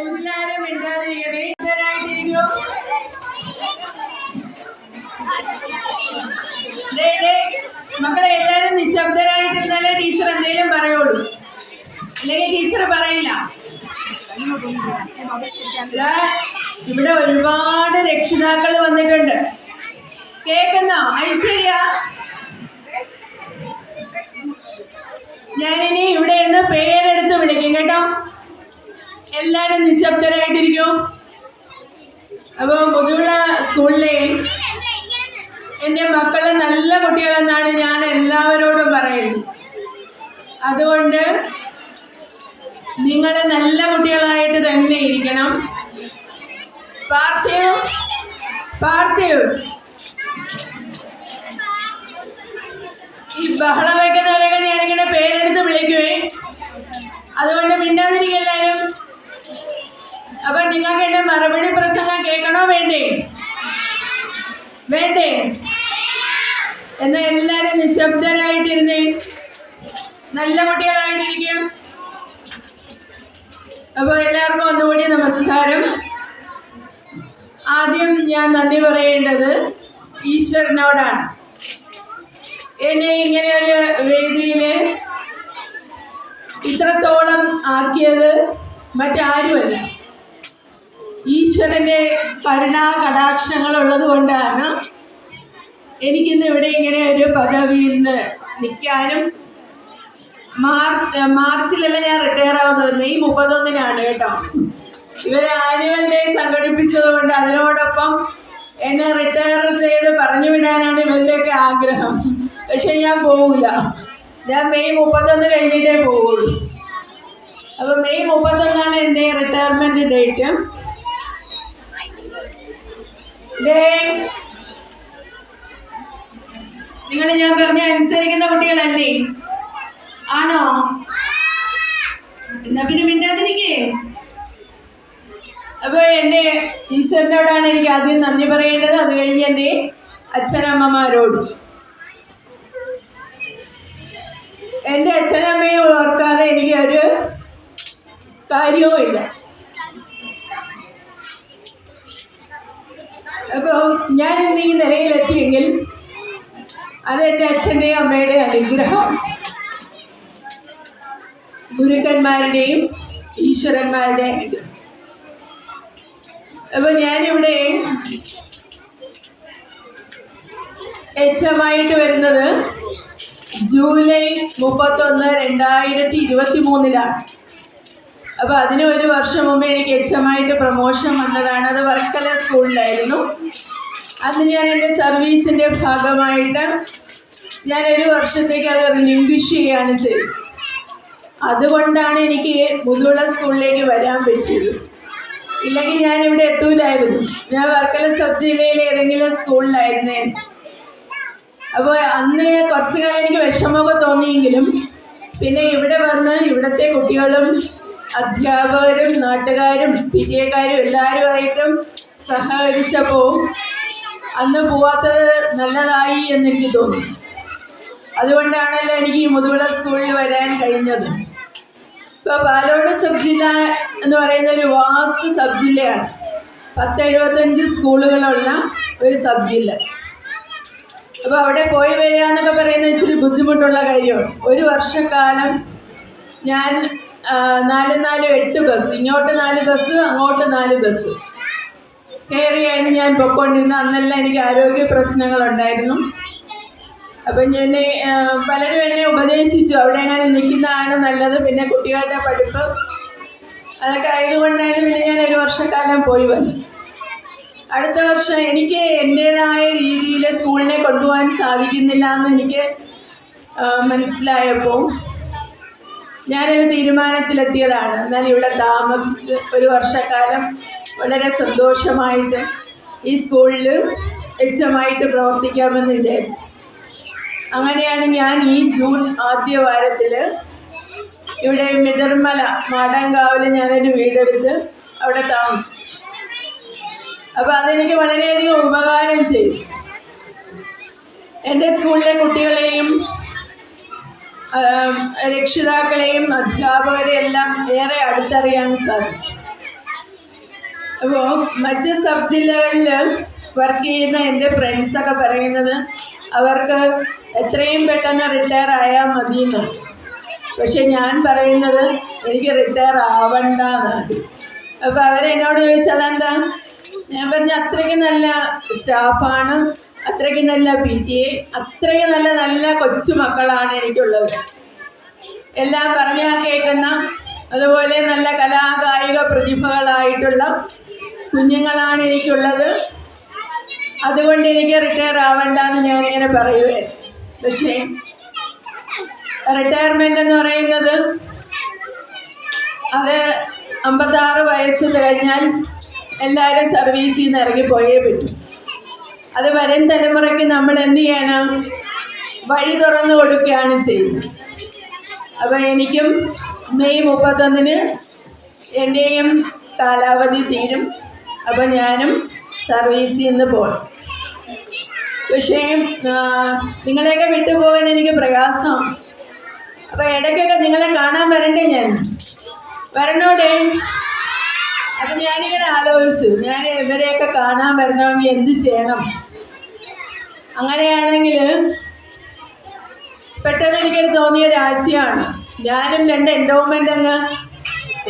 എല്ലാരും മിണ്ടാതിരിക്കണേ. ഇതരായിട്ടിരിക്കോ മക്കളെ എല്ലാരും നിശബ്ദരായിട്ടിരുന്നാലേ ടീച്ചർ എന്തേലും പറയുള്ളൂ. അല്ലെങ്കിൽ ടീച്ചർ പറയില്ല. ഇവിടെ ഒരുപാട് രക്ഷിതാക്കൾ വന്നിട്ടുണ്ട്. കേക്കുന്നോ ഐശ്വര്യ? ഞാനിനി ഇവിടെ നിന്ന് പേരെടുത്ത് വിളിക്കും കേട്ടോ. എല്ലാരും നിശബ്ദരായിട്ടിരിക്കും. അപ്പോൾ മുതുവിള സ്കൂളിലെ എന്റെ മക്കൾ നല്ല കുട്ടികളെന്നാണ് ഞാൻ എല്ലാവരോടും പറയുന്നത്. അതുകൊണ്ട് നിങ്ങൾ നല്ല കുട്ടികളായിട്ട് തന്നെ ഇരിക്കണം. പാർത്ഥിവ് പാർത്ഥിവ്. ഈ ബഹളം വയ്ക്കുന്നവരൊക്കെ ഞാനിങ്ങനെ പേരെടുത്ത് വിളിക്കുവേ അതുകൊണ്ട് മിണ്ടാതിരിക്കും എല്ലാവരും അപ്പൊ നിങ്ങൾക്ക് എന്റെ മറുപടി പ്രസംഗം കേൾക്കണോ വേണ്ടേ വേണ്ടേ എന്നാ എല്ലാരും നിശബ്ദരായിട്ടിരുന്നേ നല്ല കുട്ടികളായിട്ടിരിക്കും. അപ്പൊ എല്ലാവർക്കും ഒന്നുകൂടി നമസ്കാരം. ആദ്യം ഞാൻ നന്ദി പറയേണ്ടത് ഈശ്വരനോടാണ്. എന്നെ ഇങ്ങനെ ഒരു വേദിയിൽ ഇത്രത്തോളം ആക്കിയത് മറ്റാരുമല്ല. ഈശ്വരന്റെ കരുണാ കടാക്ഷങ്ങൾ ഉള്ളത് കൊണ്ടാണ് എനിക്കിന്ന് ഇവിടെ ഇങ്ങനെ ഒരു പദവിയിൽ നിന്ന് നിൽക്കാനും മാർച്ച് മാർച്ചിലല്ല ഞാൻ റിട്ടയർ ആവുന്നത് മെയ് മുപ്പത്തൊന്നിനാണ് കേട്ടോ. ഇവരെ ആനുവൽ ഡേ സംഘടിപ്പിച്ചത് കൊണ്ട് അതിനോടൊപ്പം എന്നെ റിട്ടയർ ചെയ്ത് പറഞ്ഞു വിടാനാണ് ഇവരുടെയൊക്കെ ആഗ്രഹം. പക്ഷെ ഞാൻ പോവില്ല. ഞാൻ മെയ് മുപ്പത്തൊന്ന് കഴിഞ്ഞിട്ടേ പോവുള്ളൂ. അപ്പൊ മെയ് മുപ്പത്തൊന്നാണ് എന്റെ റിട്ടയർമെന്റ് ഡേറ്റ് നിങ്ങൾ ഞാൻ പറഞ്ഞ അനുസരിക്കുന്ന കുട്ടികളല്ലേ? ആണോ? എന്നാ പിന്നെ മിണ്ടാതിരിക്കേ. അപ്പൊ എന്റെ ഈശ്വരനോടാണ് എനിക്ക് ആദ്യം നന്ദി പറയേണ്ടത്. അത് കഴിഞ്ഞ് എന്റെ അച്ഛനമ്മമാരോട്. എന്റെ അച്ഛനമ്മയെ ഓർക്കാതെ എനിക്ക് ഒരു കാര്യവുമില്ല. അപ്പോൾ ഞാൻ ഇന്ന് ഈ നിലയിലെത്തിയെങ്കിൽ അത് എന്റെ അച്ഛന്റെയും അമ്മയുടെയും അനുഗ്രഹം. ഗുരുക്കന്മാരുടെയും ഈശ്വരന്മാരുടെയും അനുഗ്രഹം. അപ്പോൾ ഞാനിവിടെ എച്ചമായിട്ട് വരുന്നത് ജൂലൈ മുപ്പത്തൊന്ന് രണ്ടായിരത്തി ഇരുപത്തി മൂന്നിലാണ് അപ്പോൾ അതിന് ഒരു വർഷം മുമ്പ് എനിക്ക് എച്ചമായിട്ട് പ്രൊമോഷൻ വന്നതാണ്. അത് വർക്കല സ്കൂളിലായിരുന്നു. അന്ന് ഞാൻ എന്റെ സർവീസിന്റെ ഭാഗമായിട്ട് ഞാൻ ഒരു വർഷത്തേക്ക് അത് റിലിംഗ്വിഷ് ചെയ്യുകയാണ് ചെയ്തത്. അതുകൊണ്ടാണ് എനിക്ക് മുതുകുള സ്കൂളിലേക്ക് വരാൻ പറ്റിയത്. ഇല്ലെങ്കിൽ ഞാൻ ഇവിടെ എത്തൂലായിരുന്നു. ഞാൻ വർക്കല സബ് ജില്ലയിലെ ഏതെങ്കിലും സ്കൂളിലായിരുന്നേ. അപ്പോൾ അന്ന് കുറച്ച് കാലം എനിക്ക് വിഷമമൊക്കെ തോന്നിയെങ്കിലും പിന്നെ ഇവിടെ വന്ന് ഇവിടുത്തെ കുട്ടികളും അധ്യാപകരും നാട്ടുകാരും പി ടി എല്ലാവരുമായിട്ടും സഹകരിച്ചപ്പോൾ അന്ന് പോവാത്തത് നല്ലതായി എന്നെനിക്ക് തോന്നി. അതുകൊണ്ടാണല്ലോ എനിക്ക് ഈ മുതുകുള സ്കൂളിൽ വരാൻ കഴിഞ്ഞത്. ഇപ്പോൾ പാലോട് സബ് ജില്ല എന്ന് പറയുന്ന ഒരു വാസ്റ്റ് സബ് ജില്ലയാണ് പത്ത് എഴുപത്തഞ്ച് സ്കൂളുകളുള്ള ഒരു സബ് ജില്ല അപ്പോൾ അവിടെ പോയി വരിക എന്നൊക്കെ പറയുന്നത് ഇച്ചിരി ബുദ്ധിമുട്ടുള്ള കാര്യമാണ്. ഒരു വർഷക്കാലം ഞാൻ നാലും നാലും എട്ട് ബസ് ഇങ്ങോട്ട് നാല് ബസ് അങ്ങോട്ട് നാല് ബസ് കയറിയായിരുന്നു ഞാൻ പൊക്കൊണ്ടിരുന്നത് അന്നെല്ലാം എനിക്ക് ആരോഗ്യ പ്രശ്നങ്ങളുണ്ടായിരുന്നു. അപ്പം ഞാൻ പലരും എന്നെ ഉപദേശിച്ചു. അവിടെ എങ്ങനെ നിൽക്കുന്നതാണ് നല്ലത് പിന്നെ കുട്ടികളുടെ പഠിപ്പ്. അതൊക്കെ ആയതുകൊണ്ടാണ് പിന്നെ ഞാൻ ഒരു വർഷക്കാലം പോയി വന്നു അടുത്ത വർഷം എനിക്ക് എന്റേതായ രീതിയിൽ സ്കൂളിനെ കൊണ്ടുപോകാൻ സാധിക്കുന്നില്ല എന്ന് എനിക്ക് മനസ്സിലായപ്പോൾ ഞാനൊരു തീരുമാനത്തിലെത്തിയതാണ്. എന്നാൽ ഇവിടെ താമസിച്ച് ഒരു വർഷക്കാലം വളരെ സന്തോഷമായിട്ട് ഈ സ്കൂളിൽ എച്ചമായിട്ട് പ്രവർത്തിക്കാമെന്ന് വിചാരിച്ചു. അങ്ങനെയാണ് ഞാൻ ഈ ജൂൺ ആദ്യ വാരത്തിൽ ഇവിടെ മിതിർമല മാടങ്കാവിൽ ഞാനൊരു വീടെടുത്ത് അവിടെ താമസിച്ചു. അപ്പോൾ അതെനിക്ക് വളരെയധികം ഉപകാരം ചെയ്തു. എന്റെ സ്കൂളിലെ കുട്ടികളെയും രക്ഷിതാക്കളെയും അധ്യാപകരെയും എല്ലാം ഏറെ അടുത്തറിയാൻ സാധിച്ചു. അപ്പോൾ മറ്റ് സബ് ജില്ലകളിൽ വർക്ക് ചെയ്യുന്ന എന്റെ ഫ്രണ്ട്സൊക്കെ പറയുന്നത് അവർക്ക് എത്രയും പെട്ടെന്ന് റിട്ടയർ ആയാൽ മതി എന്നാണ് പക്ഷെ ഞാൻ പറയുന്നത് എനിക്ക് റിട്ടയർ ആവണ്ടെന്നാണ് അപ്പോൾ അവരെന്നോട് ചോദിച്ചത് എന്താ ഞാൻ പറഞ്ഞ അത്രയ്ക്ക് നല്ല സ്റ്റാഫാണ് അത്രയ്ക്ക് നല്ല പി ടി എ അത്രയ്ക്ക് നല്ല നല്ല കൊച്ചു മക്കളാണ് എനിക്കുള്ളത്. എല്ലാം പറഞ്ഞാൽ കേൾക്കുന്ന അതുപോലെ നല്ല കലാകായിക പ്രതിഭകളായിട്ടുള്ള കുഞ്ഞുങ്ങളാണ് എനിക്കുള്ളത്. അതുകൊണ്ട് എനിക്ക് റിട്ടയർ ആവണ്ടെന്ന് ഞാനിങ്ങനെ പറയുവേ. പക്ഷേ റിട്ടയർമെന്റ് എന്ന് പറയുന്നത് അത് അമ്പത്താറ് വയസ്സ് കഴിഞ്ഞാൽ എല്ലാവരും സർവീസിൽ നിന്ന് ഇറങ്ങിപ്പോയേ പറ്റും. അത് വരും തലമുറയ്ക്ക് നമ്മൾ എന്ത് ചെയ്യണം? വഴി തുറന്നു കൊടുക്കുകയാണ് ചെയ്യുന്നത്. അപ്പോൾ എനിക്കും മെയ് മുപ്പത്തൊന്നിന് എന്റെയും കാലാവധി തീരും. അപ്പോൾ ഞാനും സർവീസിൽ നിന്ന് പോകണം പക്ഷേ നിങ്ങളെയൊക്കെ വിട്ടുപോകാൻ എനിക്ക് പ്രയാസമാണ് അപ്പോൾ ഇടയ്ക്കൊക്കെ നിങ്ങളെ കാണാൻ വരണ്ടേ ഞാൻ? വരണോടെ? അപ്പം ഞാനിങ്ങനെ ആലോചിച്ചു ഞാൻ ഇവരെയൊക്കെ കാണാൻ വരണമെങ്കിൽ എന്ത് ചെയ്യണം? അങ്ങനെയാണെങ്കിൽ പെട്ടെന്ന് എനിക്കൊരു തോന്നിയ ഒരാഴ്ചയാണ് ഞാനും രണ്ട് എൻഡോമെന്റ് അങ്ങ്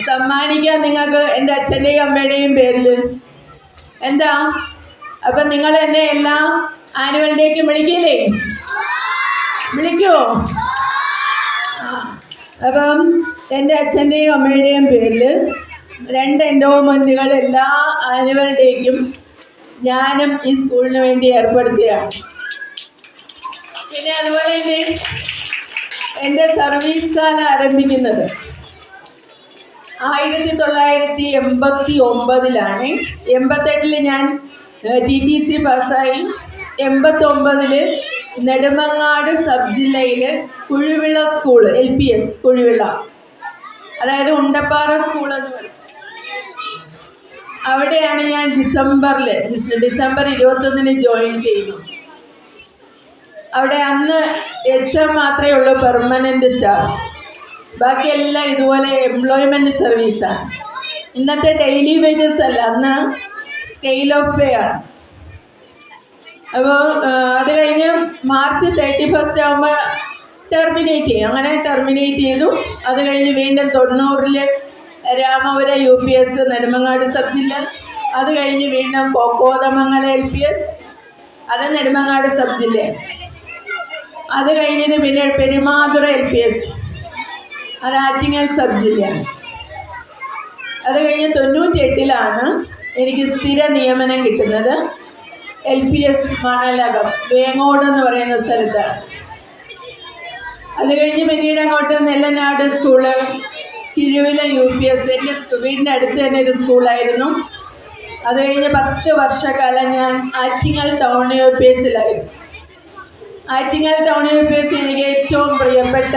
സമ്മാനിക്കാം നിങ്ങൾക്ക് എന്റെ അച്ഛന്റെയും അമ്മയുടെയും പേരിൽ എന്താ? അപ്പം നിങ്ങൾ എന്നെ എല്ലാ ആനുവൽ ഡേക്ക് വിളിക്കില്ലേ? വിളിക്കുമോ. അപ്പം എന്റെ അച്ഛന്റെയും അമ്മയുടെയും പേരിൽ രണ്ട് എൻഡോമെന്റുകൾ എല്ലാ ആനുവൽ ഡേക്കും ഞാനും ഈ സ്കൂളിന് വേണ്ടി ഏർപ്പെടുത്തിയാണ് പിന്നെ അതുപോലെ തന്നെ എന്റെ സർവീസ് കാലം ആരംഭിക്കുന്നത് ആയിരത്തി തൊള്ളായിരത്തി എൺപത്തി ഒമ്പതിലാണ് എൺപത്തെട്ടിൽ ഞാൻ ടി ടി സി പാസ്സായി എൺപത്തൊമ്പതിൽ നെടുമങ്ങാട് സബ് ജില്ലയിൽ Kuzhivila school L P S Kuzhivila. അതായത് ഉണ്ടപ്പാറ സ്കൂൾ എന്ന് പറയും. അവിടെയാണ് ഞാൻ ഡിസംബറിൽ ഡിസംബർ ഇരുപത്തൊന്നിന് ജോയിൻ ചെയ്തു. അവിടെ അന്ന് എച്ച് എം മാത്രമേ ഉള്ളൂ പെർമനന്റ് സ്റ്റാഫ് ബാക്കിയെല്ലാം ഇതുപോലെ എംപ്ലോയ്മെന്റ് സർവീസാണ് ഇന്നത്തെ ഡെയിലി വേജസ് അല്ല അന്ന് സ്കെയിൽ ഓഫ് പേ ആണ്. അപ്പോൾ അത് കഴിഞ്ഞ് മാർച്ച് തേർട്ടി ഫസ്റ്റ് ആകുമ്പോൾ ടെർമിനേറ്റ് ചെയ്യും. അങ്ങനെ ടെർമിനേറ്റ് ചെയ്തു. അത് കഴിഞ്ഞ് വീണ്ടും തൊണ്ണൂറിൽ Ramapuram U P S Nedumangad sub ജില്ല. അത് കഴിഞ്ഞ് വീണ്ടും കോക്കോതമംഗല എൽ പി എസ് അത് നെടുമങ്ങാട് സബ് ജില്ല. അത് കഴിഞ്ഞിട്ട് പിന്നെ പെരുമാതുറ എൽ പി എസ് അത് ആറ്റിങ്ങൽ സബ് ജില്ല. അത് കഴിഞ്ഞ് തൊണ്ണൂറ്റി എട്ടിലാണ് എനിക്ക് സ്ഥിര നിയമനം കിട്ടുന്നത്. L P S Manalakam Vengode എന്ന് പറയുന്ന സ്ഥലത്താണ്. അത് കഴിഞ്ഞ് പിന്നീട് അങ്ങോട്ട് Nellanad school Thiruvila U P S എന്റെ വീടിന്റെ അടുത്ത് തന്നെ ഒരു സ്കൂളായിരുന്നു. അത് കഴിഞ്ഞ് പത്ത് വർഷക്കാലം ഞാൻ Attingal town U P എസിലായിരുന്നു Attingal town U P S എനിക്ക് ഏറ്റവും പ്രിയപ്പെട്ട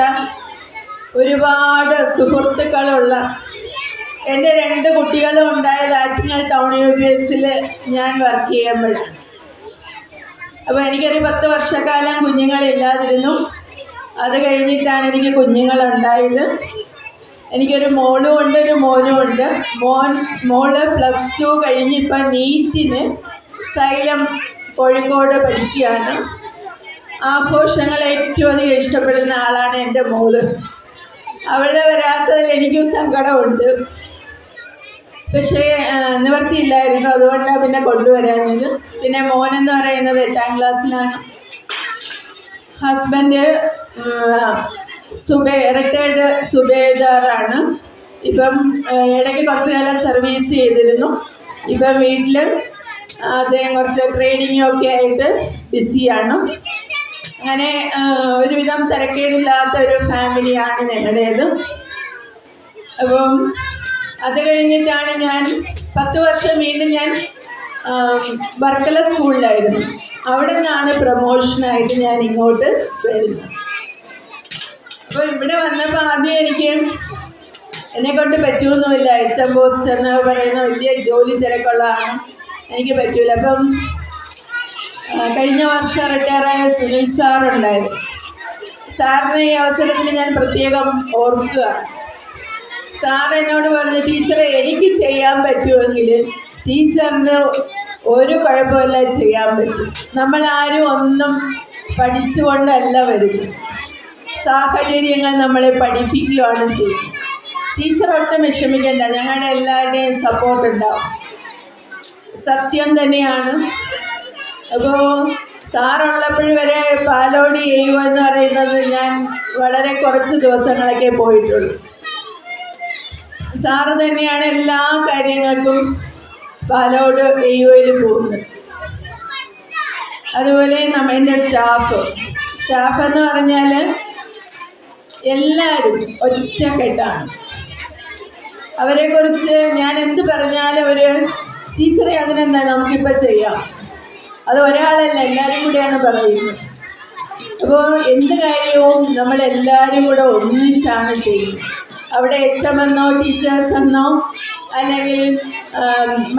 ഒരുപാട് സുഹൃത്തുക്കളുള്ള എന്റെ രണ്ട് കുട്ടികളും ഉണ്ടായത് ആറ്റിങ്ങൽ ടൗൺ യു പി എസിൽ ഞാൻ വർക്ക് ചെയ്യുമ്പോഴാണ്. അപ്പോൾ എനിക്കൊരു പത്ത് വർഷക്കാലം കുഞ്ഞുങ്ങളില്ലാതിരുന്നു. അത് കഴിഞ്ഞിട്ടാണ് എനിക്ക് കുഞ്ഞുങ്ങളുണ്ടായത്. എനിക്കൊരു മോളും ഉണ്ട് ഒരു മോനും ഉണ്ട്. മോൻ മോൾ പ്ലസ് ടു കഴിഞ്ഞ് ഇപ്പം നീറ്റിന് സൈലം കോഴിക്കോട് പഠിക്കുകയാണ്. ആഘോഷങ്ങൾ ഏറ്റവും അധികം ഇഷ്ടപ്പെടുന്ന ആളാണ് എന്റെ മോൾ. അവളുടെ വരാത്തതിൽ എനിക്കും സങ്കടമുണ്ട്. പക്ഷേ നിവർത്തിയില്ലായിരുന്നു. അതുകൊണ്ടാണ് പിന്നെ കൊണ്ടുവരാഞ്ഞത്. പിന്നെ മോനെന്ന് പറയുന്നത് എട്ടാം ക്ലാസ്സിലാണ് ഹസ്ബൻഡ് സുബേ റിട്ടയർഡ് സുബേദാറാണ്. ഇപ്പം ഇടയ്ക്ക് കുറച്ച് കാലം സർവീസ് ചെയ്തിരുന്നു. ഇപ്പം വീട്ടിൽ അദ്ദേഹം കുറച്ച് ട്രേഡിങ്ങും ഒക്കെ ആയിട്ട് ബിസിയാണ് അങ്ങനെ ഒരുവിധം തിരക്കേടില്ലാത്ത ഒരു ഫാമിലിയാണ് ഞങ്ങളുടേത്. അപ്പം അത് കഴിഞ്ഞിട്ടാണ് ഞാൻ പത്ത് വർഷം വീണ്ടും ഞാൻ വർക്കല സ്കൂളിലായിരുന്നു. അവിടെ നിന്നാണ് പ്രൊമോഷനായിട്ട് ഞാൻ ഇങ്ങോട്ട് വരുന്നത്. അപ്പോൾ ഇവിടെ വന്നപ്പോൾ ആദ്യം എനിക്ക് എന്നെ കൊണ്ട് പറ്റൂന്നുമില്ല. എച്ച് എം പോസ്റ്റ് എന്ന് പറയുന്ന വലിയ ജോലി തിരക്കുള്ളതാണ്. എനിക്ക് പറ്റൂല. അപ്പം കഴിഞ്ഞ വർഷം റിട്ടയറായ സുനിൽ സാറുണ്ടായിരുന്നു സാറിനെ ഈ അവസരത്തിൽ ഞാൻ പ്രത്യേകം ഓർക്കുക സാർ എന്നോട് പറഞ്ഞു ടീച്ചറെ എനിക്ക് ചെയ്യാൻ പറ്റുമെങ്കിൽ ടീച്ചറിന് ഒരു കുഴപ്പമില്ല ചെയ്യാൻ പറ്റും. നമ്മളാരും ഒന്നും പഠിച്ചുകൊണ്ടല്ല വരുന്നത്. സാഹചര്യങ്ങൾ നമ്മളെ പഠിപ്പിക്കുകയാണ് ചെയ്യുന്നത് ടീച്ചർ ഒട്ടും വിഷമിക്കേണ്ട ഞങ്ങളുടെ എല്ലാവരുടെയും സപ്പോർട്ട് ഉണ്ടാവും. സത്യം തന്നെയാണ്. അപ്പോൾ സാറുള്ളപ്പോഴും വരെ പാലോടി ചെയ്യുക എന്ന് പറയുന്നത് ഞാൻ വളരെ കുറച്ച് ദിവസങ്ങളൊക്കെ പോയിട്ടുള്ളൂ. സാറ് തന്നെയാണ് എല്ലാ കാര്യങ്ങൾക്കും പാലോട് എയ്യോയിൽ പോകുന്നത്. അതുപോലെ നമ്മ എന്റെ സ്റ്റാഫ് സ്റ്റാഫ് എന്ന് പറഞ്ഞാൽ എല്ലാവരും ഒറ്റക്കെട്ടാണ് അവരെക്കുറിച്ച് ഞാൻ എന്ത് പറഞ്ഞാലും ഒരു ടീച്ചറെ അതിനെന്താ നമുക്കിപ്പോൾ ചെയ്യാം? അത് ഒരാളല്ല എല്ലാവരും കൂടെയാണ് പറയുന്നത്. അപ്പോൾ എന്ത് കാര്യവും നമ്മളെല്ലാവരും കൂടെ ഒന്നിച്ചാണ് ചെയ്യുന്നത്. അവിടെ എച്ച് എം എന്നോ ടീച്ചേഴ്സ് എന്നോ അല്ലെങ്കിൽ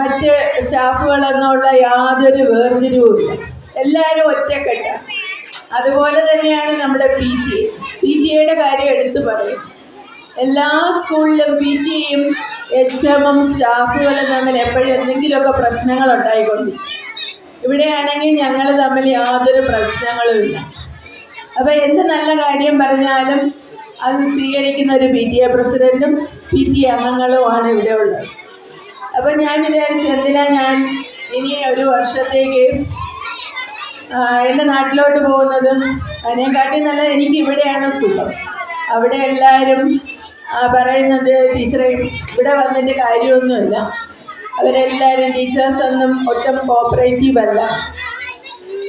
മറ്റ് സ്റ്റാഫുകളെന്നോ ഉള്ള യാതൊരു വേർതിരിവുമില്ല. എല്ലാവരും ഒറ്റക്കെട്ടാണ്. അതുപോലെ തന്നെയാണ് നമ്മുടെ P T A P T എയുടെ കാര്യം എടുത്തു പറയും. എല്ലാ സ്കൂളിലും പി ടി എയും എച്ച് എം സ്റ്റാഫുകളും തമ്മിൽ എപ്പോഴും എന്തെങ്കിലുമൊക്കെ പ്രശ്നങ്ങൾ ഉണ്ടായിക്കൊണ്ടിരിക്കും. ഇവിടെയാണെങ്കിൽ ഞങ്ങൾ തമ്മിൽ യാതൊരു പ്രശ്നങ്ങളുമില്ല അപ്പോൾ എന്ത് നല്ല കാര്യം പറഞ്ഞാലും അത് സ്വീകരിക്കുന്ന ഒരു പി ടി എ പ്രസിഡന്റും പി ടി അംഗങ്ങളുമാണ് ഇവിടെ ഉള്ളത്. അപ്പം ഞാൻ വിചാരിച്ചു എന്തിനാ ഞാൻ ഇനി ഒരു വർഷത്തേക്ക് എന്റെ നാട്ടിലോട്ട് പോകുന്നത് അതിനെക്കാട്ടി നല്ല എനിക്ക് ഇവിടെയാണ് സുഖം. അവിടെ എല്ലാവരും പറയുന്നുണ്ട് ടീച്ചറെ ഇവിടെ വന്നിട്ട് കാര്യമൊന്നുമില്ല. അവരെല്ലാവരും ടീച്ചേഴ്സൊന്നും ഒട്ടും കോപ്പറേറ്റീവ് അല്ല.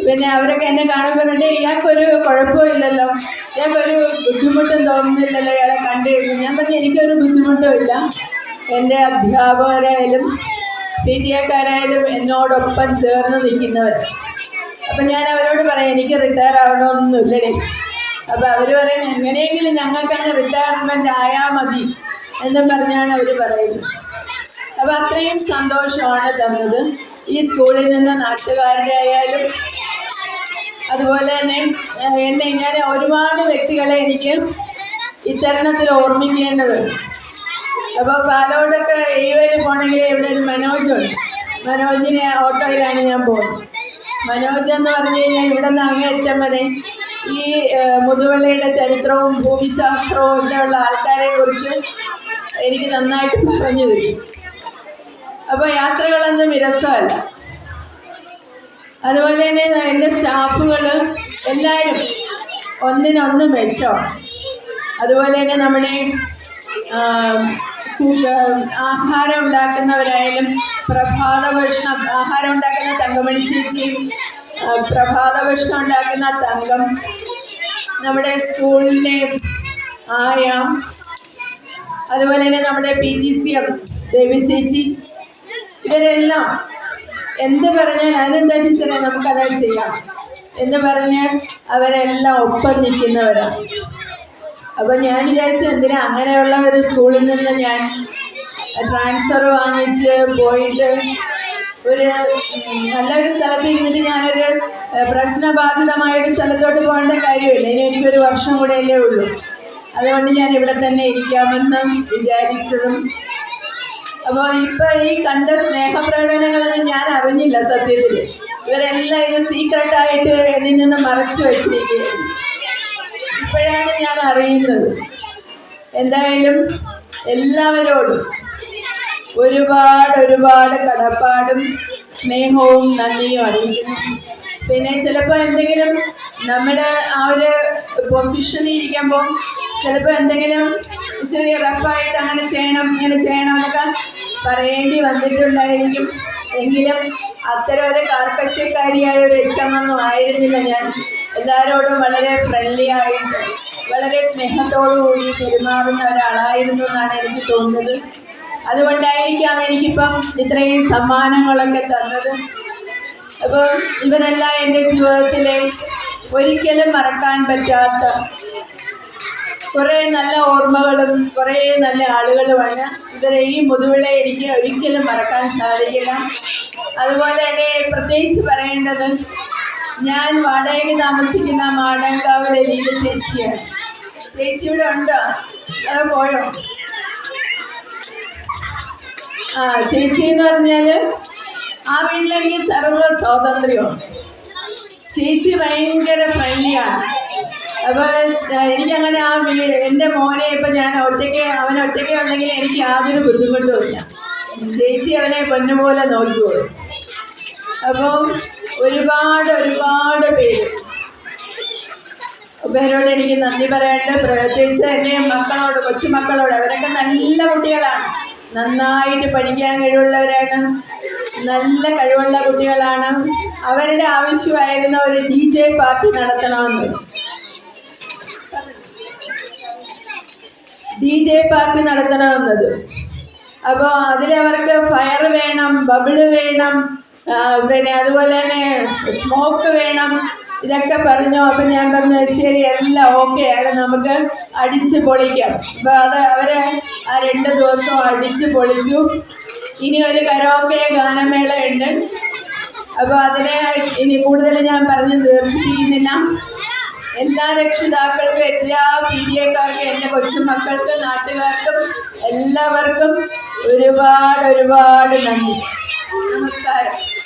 പിന്നെ അവരൊക്കെ എന്നെ കാണുമ്പോൾ ഇയാൾക്കൊരു കുഴപ്പമില്ലല്ലോ ഇയാൾക്കൊരു ബുദ്ധിമുട്ടും തോന്നുന്നില്ലല്ലോ ഇയാളെ കണ്ടു കഴിഞ്ഞു ഞാൻ പറഞ്ഞു എനിക്കൊരു ബുദ്ധിമുട്ടും ഇല്ല. എന്റെ അധ്യാപകരായാലും പി ടി എക്കാരായാലും എന്നോടൊപ്പം ചേർന്ന് നിൽക്കുന്നവരാണ് അപ്പം ഞാൻ അവരോട് പറയാം എനിക്ക് റിട്ടയർ ആവണമെന്നൊന്നുമില്ലേ അപ്പം അവർ പറയും എങ്ങനെയെങ്കിലും ഞങ്ങൾക്ക് അങ്ങ് റിട്ടയർമെന്റ് ആയാൽ മതി എന്നും പറഞ്ഞാണ് അവർ പറയുന്നത്. അപ്പം അത്രയും സന്തോഷമാണ് തന്നത്. ഈ സ്കൂളിൽ നിന്ന് നാട്ടുകാരുടെ ആയാലും അതുപോലെ തന്നെ എന്നെ ഇങ്ങനെ ഒരുപാട് വ്യക്തികളെ എനിക്ക് ഇത്തരണത്തിൽ ഓർമ്മിക്കേണ്ടതുണ്ട് അപ്പോൾ പാലോടൊക്കെ ഈവയിൽ പോകണമെങ്കിൽ ഇവിടെ ഒരു മനോജുണ്ട് മനോജിനെ ഓട്ടോയിലാണ് ഞാൻ പോകുന്നത്. മനോജ് എന്ന് പറഞ്ഞു കഴിഞ്ഞാൽ ഇവിടെ നിന്ന് അങ്ങേറ്റം വരെ ഈ മുതുവള്ളയുടെ ചരിത്രവും ഭൂമിശാസ്ത്രവും ഇവിടെയുള്ള ആൾക്കാരെ കുറിച്ച് എനിക്ക് നന്നായിട്ട് പറഞ്ഞു തരും. അപ്പോൾ യാത്രകളൊന്നും വിരസമല്ല. അതുപോലെ തന്നെ എന്റെ സ്റ്റാഫുകൾ എല്ലാവരും ഒന്നിനൊന്ന് മെച്ചമാണ്. അതുപോലെ തന്നെ നമ്മുടെ ആഹാരം ഉണ്ടാക്കുന്നവരായാലും പ്രഭാത ഭക്ഷണം ആഹാരം ഉണ്ടാക്കുന്ന തങ്കമണി ചേച്ചി പ്രഭാത ഭക്ഷണം ഉണ്ടാക്കുന്ന തങ്കം നമ്മുടെ സ്കൂളിലെ ആയ. അതുപോലെ തന്നെ നമ്മുടെ P T C M Devi ചേച്ചി. ഇവരെല്ലാം എന്ത് പറഞ്ഞാൽ അതിനെന്താ ടീച്ചറെ നമുക്കത് ചെയ്യാം. എന്ന് പറഞ്ഞ് അവരെല്ലാം ഒപ്പം നിൽക്കുന്നവരാണ് അപ്പോൾ ഞാൻ വിചാരിച്ചു എന്തിനാ അങ്ങനെയുള്ള ഒരു സ്കൂളിൽ നിന്ന് ഞാൻ ട്രാൻസ്ഫർ വാങ്ങിച്ച് പോയിട്ട് ഒരു നല്ലൊരു സ്ഥലത്ത് ഇരുന്നിട്ട് ഞാനൊരു പ്രശ്നബാധിതമായ ഒരു സ്ഥലത്തോട്ട് പോകേണ്ട കാര്യമില്ല. ഇനി എനിക്കൊരു വർഷം കൂടെയല്ലേ ഉള്ളൂ. അതുകൊണ്ട് ഞാൻ ഇവിടെ തന്നെ ഇരിക്കാമെന്ന് വിചാരിച്ചതും. അപ്പോൾ ഇപ്പൊ ഈ കണ്ട സ്നേഹപ്രകടനങ്ങളൊന്നും ഞാൻ അറിഞ്ഞില്ല സത്യത്തിൽ ഇവരെല്ലാം ഇത് സീക്രട്ട് ആയിട്ട് എന്നിൽ നിന്ന് മറച്ചു വെച്ചിരിക്കുകയാണ്. ഇപ്പോഴാണ് ഞാൻ അറിയുന്നത്. എന്തായാലും എല്ലാവരോടും ഒരുപാട് ഒരുപാട് കടപ്പാടും സ്നേഹവും നന്ദിയും അറിയിക്കുന്നു. പിന്നെ ചിലപ്പോൾ എന്തെങ്കിലും നമ്മൾ ആ ഒരു പൊസിഷനിൽ ഇരിക്കുമ്പോൾ ചിലപ്പോൾ എന്തെങ്കിലും ഇച്ചിരി റഫായിട്ട് അങ്ങനെ ചെയ്യണം ഇങ്ങനെ ചെയ്യണം എന്നൊക്കെ പറയേണ്ടി വന്നിട്ടുണ്ടായിരിക്കും. എങ്കിലും അത്തരം ഒരു കാർക്കശ്യക്കാരിയായ ഒരു രക്ഷമൊന്നും ആയിരുന്നില്ല ഞാൻ. എല്ലാവരോടും വളരെ ഫ്രണ്ട്ലി ആയിട്ട് വളരെ സ്നേഹത്തോടു കൂടി പെരുമാറുന്ന ഒരാളായിരുന്നു എന്നാണ് എനിക്ക് തോന്നുന്നത്. അതുകൊണ്ടായിരിക്കാം എനിക്കിപ്പം ഇത്രയും സമ്മാനങ്ങളൊക്കെ തന്നത്. അപ്പോൾ ഇവരെല്ലാം എന്റെ ജീവിതത്തിലെ ഒരിക്കലും മറക്കാൻ പറ്റാത്ത കുറേ നല്ല ഓർമ്മകളും കുറേ നല്ല ആളുകളുമാണ്. ഇവരെ ഈ മുതുവിളെ എനിക്ക് ഒരിക്കലും മറക്കാൻ സാധിക്കില്ല. അതുപോലെ തന്നെ പ്രത്യേകിച്ച് പറയേണ്ടത് ഞാൻ വാടകയ്ക്ക് താമസിക്കുന്ന മാടങ്കാവിലെ ലീല ചേച്ചിയാണ്. ചേച്ചി ഇവിടെ ഉണ്ടോ? അതോ പോയോ? ആ ചേച്ചി എന്ന് പറഞ്ഞാൽ ആ വീട്ടിലെങ്കിൽ സർവ സ്വാതന്ത്ര്യമാണ് ചേച്ചി ഭയങ്കര ഫ്രണ്ട്ലിയാണ് അപ്പോൾ എനിക്കങ്ങനെ ആ വീട് എന്റെ മോനെ ഇപ്പം ഞാൻ ഒറ്റയ്ക്ക് അവൻ ഒറ്റയ്ക്ക് ഉണ്ടെങ്കിൽ എനിക്ക് യാതൊരു ബുദ്ധിമുട്ടുമില്ല ചേച്ചി അവനെ പൊന്നുപോലെ നോക്കിക്കോളും അപ്പം ഒരുപാട് ഒരുപാട് പേര്. പേരോട് എനിക്ക് നന്ദി പറയാണ്ട്. പ്രത്യേകിച്ച് എന്റെ മക്കളോട് കൊച്ചുമക്കളോട് അവരൊക്കെ നല്ല കുട്ടികളാണ്. നന്നായിട്ട് പഠിക്കാൻ കഴിവുള്ളവരാണ്. നല്ല കഴിവുള്ള കുട്ടികളാണ്. അവരുടെ ആവശ്യമായിരുന്ന ഒരു ഡി ജെ പാർട്ടി നടത്തണമെന്ന്. ഡി ജെ പാർട്ടി നടത്തണമെന്നത്. അപ്പോൾ അതിലവർക്ക് ഫയർ വേണം ബബിൾ വേണം പിന്നെ അതുപോലെ തന്നെ സ്മോക്ക് വേണം. ഇതൊക്കെ പറഞ്ഞു അപ്പം ഞാൻ പറഞ്ഞു ശരി എല്ലാം ഓക്കെ ആണ്. നമുക്ക് അടിച്ച് പൊളിക്കാം. അപ്പോൾ അത് അവരെ ആ രണ്ട് ദിവസം അടിച്ച് പൊളിച്ചു. ഇനി ഒരു കരോക്കെ ഗാനമേള ഉണ്ട്. അപ്പോൾ അതിനെ ഇനി കൂടുതൽ ഞാൻ പറഞ്ഞ് തീർപ്പിക്കുന്നില്ല. എല്ലാ രക്ഷിതാക്കൾക്കും എല്ലാ എക്കാർക്കും എന്റെ കൊച്ചുമക്കൾക്കും നാട്ടുകാർക്കും എല്ലാവർക്കും ഒരുപാട് ഒരുപാട് നന്ദി. നമസ്കാരം.